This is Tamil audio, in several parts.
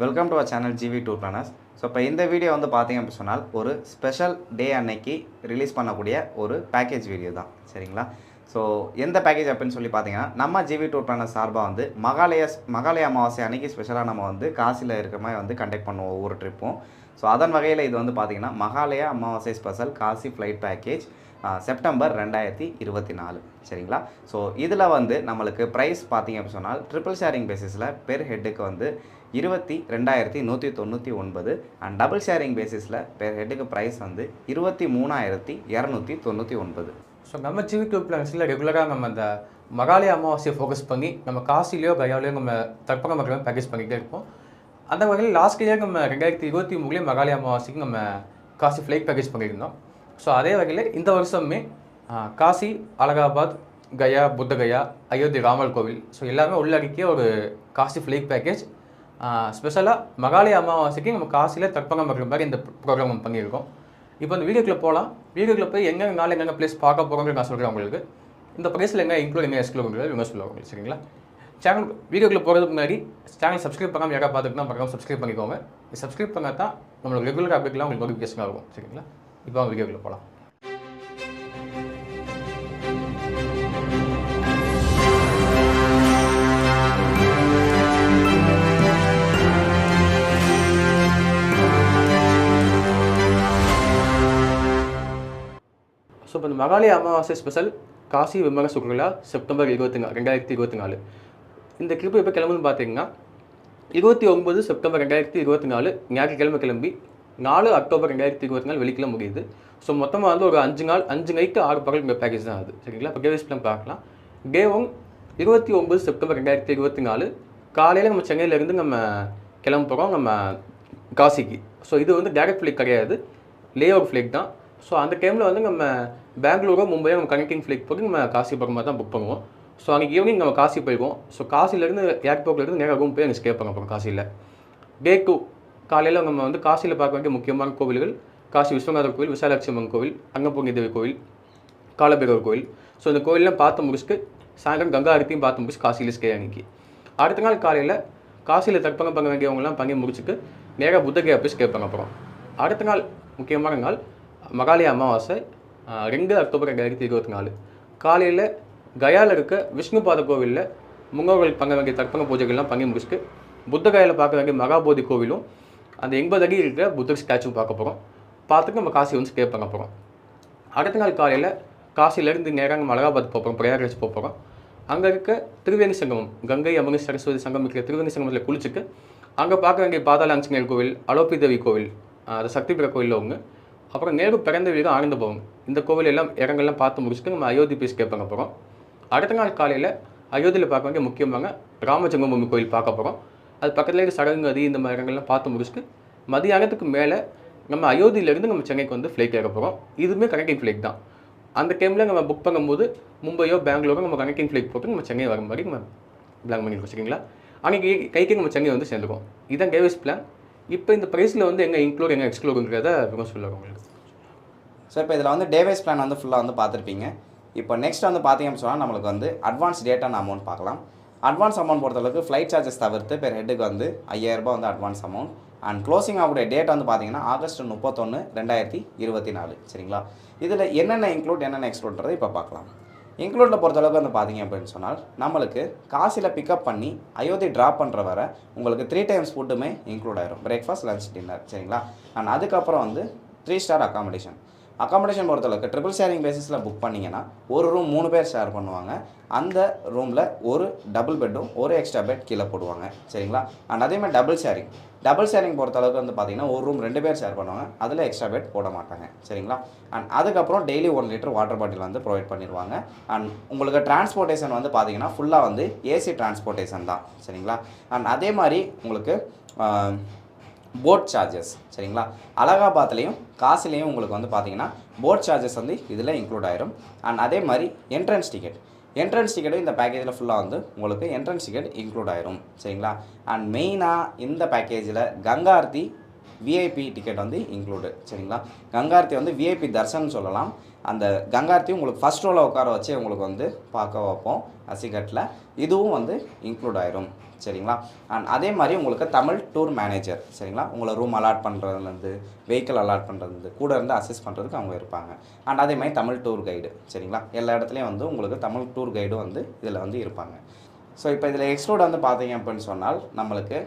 Welcome to our channel GV tour planners so இப்போ இந்த வீடியோ வந்து பார்த்தீங்க அப்படி சொன்னால் ஒரு ஸ்பெஷல் டே அன்னைக்கு ரிலீஸ் பண்ணக்கூடிய ஒரு பேக்கேஜ் வீடியோ தான். சரிங்களா? ஸோ எந்த பேக்கேஜ் அப்படின்னு சொல்லி பார்த்தீங்கன்னா நம்ம ஜிவி டூர் பிளானர் சார்பாக வந்து மகாலய மகாலய அமாவாசை அன்னைக்கு ஸ்பெஷலாக நம்ம வந்து காசியில் இருக்கிற மாதிரி வந்து கண்டக்ட் பண்ணுவோம் ஒவ்வொரு ட்ரிப்பும் ஸோ அதன் வகையில் இது வந்து பார்த்தீங்கன்னா Mahalaya Amavasya special Kashi flight package September ரெண்டாயிரத்தி இருபத்தி நாலு. சரிங்களா? ஸோ இதில் வந்து நம்மளுக்கு ப்ரைஸ் பார்த்தீங்க அப்படின்னு சொன்னால் ட்ரிபிள் ஷேரிங் பேசிஸில் பெர் ஹெட்டுக்கு வந்து இருபத்தி ரெண்டாயிரத்தி நூற்றி தொண்ணூற்றி ஒன்பது அண்ட் டபுள் ஷேரிங் பேசிஸில் பெர் ஹெட்டுக்கு ப்ரைஸ் வந்து இருபத்தி மூணாயிரத்தி இரநூத்தி தொண்ணூற்றி ஒன்பது. ஸோ நம்ம ஜிவி டூ பிளான்ஸில் ரெகுலராக நம்ம அந்த மகாலய அமாவாசையை ஃபோக்கஸ் பண்ணி நம்ம காசிலையோ கயாலையோ நம்ம தற்பக மக்களும் பேக்கேஜ் பண்ணிக்கிட்டே இருப்போம். அந்த வகையில் லாஸ்ட் இயர் நம்ம ரெண்டாயிரத்தி இருபத்தி மூணுலேயே மகாலய அமாவாசைக்கு நம்ம காசி ஃப்ளைட் பேக்கேஜ் பண்ணியிருந்தோம். ஸோ அதே வகையில் இந்த வருஷமே காசி அலகாபாத் கயா புத்தகயா அயோத்தி ராமல் கோவில். ஸோ எல்லாமே உள்ளடக்கிய ஒரு காசி ஃப்ளைட் பேக்கேஜ் ஸ்பெஷலாக மகாலய அமாவாசைக்கு நம்ம காசியில் தற்பங்க மக்கள் மாதிரி இந்த ப்ரோக்ராம் நம்ம பண்ணியிருக்கோம். இப்போ இந்த வீடியோக்குள்ளே போகலாம் வீடியோக்கில் போய் எங்கெங்க நாள் எங்கெங்க பிளேஸ் பார்க்க போகிறோங்கிற நான் சொல்கிறேன் உங்களுக்கு. இந்த ப்ரைஸில் எங்கே இன்க்ளூட் எங்கே எக்ஸ்க்ளூட் இவங்க சொல்லுவாங்க உங்களுக்கு சரிங்களா? சேனல் வீடியோக்குள்ளே போகிறதுக்கு முன்னாடி சேனல் சப்ஸ்கிரைப் பண்ணாமல் யாராவது பார்த்துக்கிட்டா மறக்காம சப்ஸ்கிரைப் பண்ணிக்கோங்க. சப்ஸ்கிரைப் பண்ணால் தான் நம்மளுக்கு ரெகுலர் அப்டேட்லாம் உங்களுக்கு நோட்டிஃபிகேஷன் ஆகும் சரிங்களா? இப்போ அவங்க போகலாம் ஸோ இப்போ இந்த மகாலய அமாவாசை ஸ்பெஷல் காசி விமர்க சுற்றுலா செப்டம்பர் இருபத்தி நாலு ரெண்டாயிரத்தி இருபத்தி நாலு. இந்த ட்ரிப் எப்போ கிளம்புன்னு பார்த்தீங்கன்னா இருபத்தி ஒன்பது செப்டம்பர் ரெண்டாயிரத்தி இருபத்தி நாலு ஞாயிற்றுக்கிழமை கிளம்பி நாலு அக்டோபர் ரெண்டாயிரத்தி இருபத்தி நாலு வெளிக்கிழமை முடியுது. ஸோ மொத்தமாக வந்து ஒரு அஞ்சு நாள் அஞ்சு நைட்டு ஆறு பகல் இந்த பேக்கேஜ் தான் அது. சரிங்களா? இப்போ டேவிஸ் பிளான் பார்க்கலாம். டே ஒன் இருபத்தி ஒம்பது செப்டம்பர் ரெண்டாயிரத்தி இருபத்தி நாலு காலையில் நம்ம சென்னையிலேருந்து நம்ம கிளம்ப போகிறோம் நம்ம காசிக்கு. ஸோ இது வந்து டேரக்ட் ஃப்ளைட் கிடையாது. லே ஓவர் ஃப்ளைட் தான். ஸோ அந்த டைமில் வந்து நம்ம பெங்களூரோ மும்பையோ நம்ம கனெக்டிங் ஃப்ளைட் போட்டு நம்ம காசி போகிற மாதிரி தான் புக் பண்ணுவோம். ஸோ அன்றைக்கி ஈவினிங் நம்ம காசி போயிடுவோம் ஸோ காசிலேருந்து ஏர்போர்ட்லேருந்து நேராக ரூம் போய் அங்கே ஸ்டே பண்ண போகிறோம் காசியில். டே டூ காலையில் நம்ம வந்து காசியில் பார்க்க வேண்டிய முக்கியமான கோவில்கள் காசி விஸ்வநாதர் கோவில் விசாலாட்சி அம்மன் கோவில் அங்கப்பூர்ணி தேவி கோவில் காலபைரவர் கோவில். ஸோ இந்த கோவிலெலாம் பார்த்து முடிச்சுட்டு சாயந்தரம் கங்கா ஆரத்தியும் பார்த்து முடிச்சு காசியில் ஸ்டே அன்னைக்கு. அடுத்த நாள் காலையில் காசியில் தற்பங்கம் பண்ண வேண்டியவங்கலாம் பண்ணி முடிச்சுட்டு நேராக புத்தகையை போய் ஸ்டே பண்ண போகிறோம் அடுத்த நாள் முக்கியமான நாள் மகாலய அமாவாசை ரெண்டு அக்டோபர் ரெண்டாயிரத்தி இருபத்தி நாலு. காலையில் கயாவில் இருக்க விஷ்ணுபாத கோவிலில் முன்னோர்கள் பங்க வேண்டிய தர்ப்பண பூஜைகள்லாம் பங்கி முடிச்சுட்டு புத்த கயாவில் பார்க்க வேண்டிய மகாபோதி கோவிலும் அந்த எண்பது அடி இருக்கிற புத்தர் ஸ்டாச்சு பார்க்க போகிறோம் பார்த்துட்டு நம்ம காசி வந்து ஸ்டே பண்ண போகிறோம் அடுத்த நாள் காலையில் காசிலேருந்து நேராக நம்ம அலகாபாத் போகிறோம் பிரயாகராஜ் போகிறோம் அங்கே இருக்க திருவேணி சங்கமம் கங்கை அமனி சரஸ்வதி சங்கம் இருக்கிற திருவேணி சங்கமத்தில் குளிச்சுட்டு அங்கே பார்க்க வேண்டிய பாதாள ஆஞ்சநேயர் கோவில் அலோபி தேவி கோவில் அது சக்தி பிற கோயிலில் ஒன்று அப்புறம் நேரு பிறந்த வீடு ஆனந்த பவன். இந்த கோவில் எல்லாம் இடங்கள்லாம் பார்த்து முடிச்சுட்டு நம்ம அயோத்தி போய் கேட்பாங்க போகிறோம் அடுத்த நாள் காலையில் அயோத்தியில் பார்க்க வேண்டிய முக்கியமாக ராமஜென்மபூமி கோயில் பார்க்க போகிறோம் அது பக்கத்தில் இருக்க சடங்கு நதி இந்த மாதிரி இடங்கள்லாம் பார்த்து முடிச்சுட்டு மதியானத்துக்கு மேலே நம்ம அயோத்தியிலேருந்து நம்ம சென்னைக்கு வந்து ஃப்ளைட் ஏற போகிறோம் இதுவுமே கனெக்டிங் ஃப்ளைட் தான். அந்த டைமில் நம்ம புக் பண்ணும்போது மும்பையோ பெங்களூரோ நம்ம கனெக்டிங் ஃப்ளைட் போட்டு நம்ம சென்னை வர மாதிரி நம்ம பிளான் பண்ணி சரிங்களா? அன்றைக்கி கைக்கு நம்ம சென்னை வந்து சேர்ந்துருக்கோம் இதுதான் கேவிஸ் பிளான் இப்போ இந்த ப்ரைஸில் வந்து எங்கே இன்க்ளூட் எங்கே எக்ஸ்க்ளூடுங்கிறத ரொம்ப சொல்லுவாங்க உங்களுக்கு ஸோ இப்போ இதில் வந்து டேவைஸ் பிளான் வந்து ஃபுல்லாக வந்து பார்த்துருப்பீங்க. இப்போ நெக்ஸ்ட் வந்து பார்த்தீங்க அப்படின்னு சொன்னால் நம்மளுக்கு வந்து அட்வான்ஸ் டேட்டான அமௌண்ட் பார்க்கலாம். அட்வான்ஸ் அமௌண்ட் பொறுத்தளவுக்கு ஃப்ளைட் சார்ஜஸ் தவிர்த்து பெர் ஹெட்டுக்கு வந்து ஐயாயிரரூபா வந்து அட்வான்ஸ் அமௌண்ட் அண்ட் க்ளோசிங் ஆகக்கூடிய டேட் வந்து பார்த்தீங்கன்னா ஆகஸ்ட் முப்பத்தொன்று ரெண்டாயிரத்தி இருபத்தி நாலு. சரிங்களா? இதில் என்னென்ன இன்க்ளூட் என்னென்ன எக்ஸ்க்ளூட்றது இப்போ பார்க்கலாம். இன்க்ளூடில் பொறுத்தளவுக்கு வந்து பார்த்தீங்க அப்படின்னு சொன்னால் நம்மளுக்கு காசில் பிக்கப் பண்ணி அயோத்தி ட்ராப் பண்ணுற வரை உங்களுக்கு த்ரீ டைம்ஸ் ஃபுட்டுமே இன்க்ளூட் ஆயிரும். பிரேக்ஃபாஸ்ட் லஞ்ச் டின்னர் சரிங்களா? அண்ட் அதுக்கப்புறம் வந்து த்ரீ ஸ்டார் அக்காமடேஷன் அக்காமடேஷன் பொறுத்தளவுக்கு ட்ரிபிள் ஷேரிங் பேசிஸில் புக் பண்ணிங்கன்னா ஒரு ரூம் மூணு பேர் ஷேர் பண்ணுவாங்க. அந்த ரூமில் ஒரு டபுள் பெட்டும் ஒரு எக்ஸ்ட்ரா பெட் கீழே போடுவாங்க. சரிங்களா? அண்ட் அதே மாதிரி டபுள் ஷேரிங் டபுள் ஷேரிங் பொறுத்தளவுக்கு வந்து பார்த்திங்கன்னா ஒரு ரூம் ரெண்டு பேர் ஷேர் பண்ணுவாங்க. அதில் எக்ஸ்ட்ரா பெட் போட மாட்டாங்க. சரிங்களா? அண்ட் அதுக்கப்புறம் daily one litre water bottle வந்து ப்ரொவைட் பண்ணிடுவாங்க. அண்ட் உங்களுக்கு டிரான்ஸ்போர்ட்டேஷன் வந்து பார்த்தீங்கன்னா ஃபுல்லாக வந்து ஏசி டிரான்ஸ்போர்ட்டேஷன் தான். சரிங்களா? அண்ட் அதே மாதிரி உங்களுக்கு போட் சார்ஜஸ் சரிங்களா? அலகாபாத்லேயும் காசுலேயும் உங்களுக்கு வந்து பார்த்தீங்கன்னா போட் சார்ஜஸ் வந்து இதில் இன்க்ளூட் ஆயிரும். அண்ட் அதே மாதிரி என்ட்ரன்ஸ் டிக்கெட் என்ட்ரன்ஸ் டிக்கெட்டும் இந்த பேக்கேஜில் ஃபுல்லாக வந்து உங்களுக்கு என்ட்ரன்ஸ் டிக்கெட் இன்க்ளூட் ஆயிரும். சரிங்களா? அண்ட் மெயினாக இந்த பேக்கேஜில் கங்கா ஆர்த்தி விஐபி டிக்கெட் வந்து இன்க்ளூடு சரிங்களா? கங்கார்த்தி வந்து விஐபி தர்சன் சொல்லலாம். அந்த கங்கார்த்தி உங்களுக்கு ஃபஸ்ட் ரோவில் உட்கார வச்சு உங்களுக்கு வந்து பார்க்க வைப்போம் அசிகட்டில் இதுவும் வந்து இன்க்ளூட் ஆயிரும் சரிங்களா? அண்ட் அதே மாதிரி உங்களுக்கு தமிழ் டூர் மேனேஜர் சரிங்களா? உங்களை ரூம் அலாட் பண்ணுறதுலேருந்து வெஹிக்கிள் அலாட் பண்ணுறதுலேருந்து கூட இருந்து அசிஸ்ட் பண்ணுறதுக்கு அவங்க இருப்பாங்க. அண்ட் அதே மாதிரி தமிழ் டூர் கைடு சரிங்களா? எல்லா இடத்துலையும் வந்து உங்களுக்கு தமிழ் டூர் கைடும் வந்து இதில் வந்து இருப்பாங்க. ஸோ இப்போ இதில் எக்ஸ்க்ளூட் வந்து பார்த்தீங்க அப்படின்னு சொன்னால் நம்மளுக்கு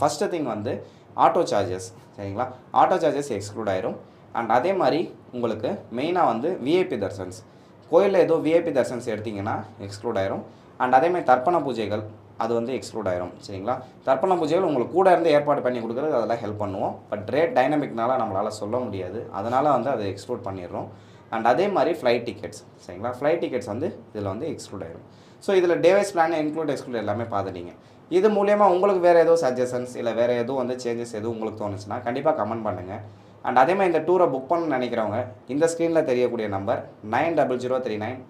ஃபஸ்ட்டு திங் வந்து ஆட்டோ சார்ஜஸ் சரிங்களா? ஆட்டோ சார்ஜஸ் எக்ஸ்க்ளூட் ஆயிரும். அண்ட் அதே மாதிரி உங்களுக்கு மெயினாக வந்து விஐபி தர்சன்ஸ் கோயிலில் ஏதோ விஐபி தர்சன்ஸ் எடுத்தீங்கன்னா எக்ஸ்க்ளூட் ஆயிரும். அண்ட் அதேமாதிரி தர்ப்பண பூஜைகள் அது வந்து எக்ஸ்க்ளூட் ஆயிரும். சரிங்களா? தர்ப்பண பூஜைகள் உங்களுக்கு கூட இருந்து ஏற்பாடு பண்ணி கொடுக்குறது அதெல்லாம் ஹெல்ப் பண்ணுவோம். பட் ரேட் டைனமிக்னால நம்மளால் சொல்ல முடியாது. அதனால் வந்து அதை எக்ஸ்க்ளூட் பண்ணிடுறோம். அண்ட் அதே மாதிரி ஃப்ளைட் டிக்கெட்ஸ் சரிங்களா? ஃப்ளைட் டிக்கெட்ஸ் வந்து இதில் வந்து எக்ஸ்க்ளூட் ஆயிரும். ஸோ இதில் டேவைஸ் பிளான் இன்க்ளூட் எக்ஸ்க்ளூட் எல்லாமே பார்த்துட்டீங்க. இது மூலியமாக உங்களுக்கு வேறு ஏதோ சஜஷன்ஸ் இல்லை வேறு எதுவும் வந்து சேஞ்சஸ் எதுவும் உங்களுக்கு தோணுச்சுன்னா கண்டிப்பாக கமெண்ட் பண்ணுங்கள் அண்ட் அதே மாதிரி இந்த டூரை புக் பண்ண நினைக்கிறவங்க இந்த ஸ்க்ரீனில் தெரியக்கூடிய number nine double zero three nine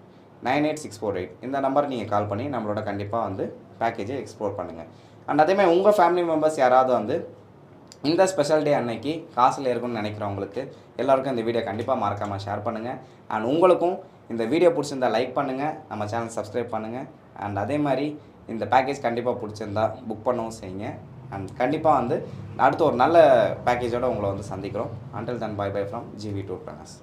nine eight six four eight இந்த நம்பர் நீங்கள் கால் பண்ணி நம்மளோட கண்டிப்பாக வந்து பேக்கேஜை எக்ஸ்ப்ளோர் பண்ணுங்கள் அண்ட் அதே மாதிரி உங்கள் ஃபேமிலி மெம்பர்ஸ் யாராவது வந்து இந்த ஸ்பெஷல் டே அன்னைக்கு காசில் இருக்கும்னு நினைக்கிறவங்களுக்கு எல்லாருக்கும் இந்த வீடியோ கண்டிப்பாக மறக்காமல் ஷேர் பண்ணுங்கள் அண்ட் உங்களுக்கும் இந்த வீடியோ பிடிச்சிருந்தா லைக் பண்ணுங்கள் நம்ம சேனல் சப்ஸ்கிரைப் பண்ணுங்கள் அண்ட் அதே மாதிரி இந்த பேக்கேஜ் கண்டிப்பாக பிடிச்சிருந்தா புக் பண்ணவும் செய்யுங்க. அண்ட் கண்டிப்பாக வந்து அடுத்து ஒரு நல்ல பேக்கேஜோடு உங்களை வந்து சந்திக்கிறோம். Until then bye bye from GV tour planners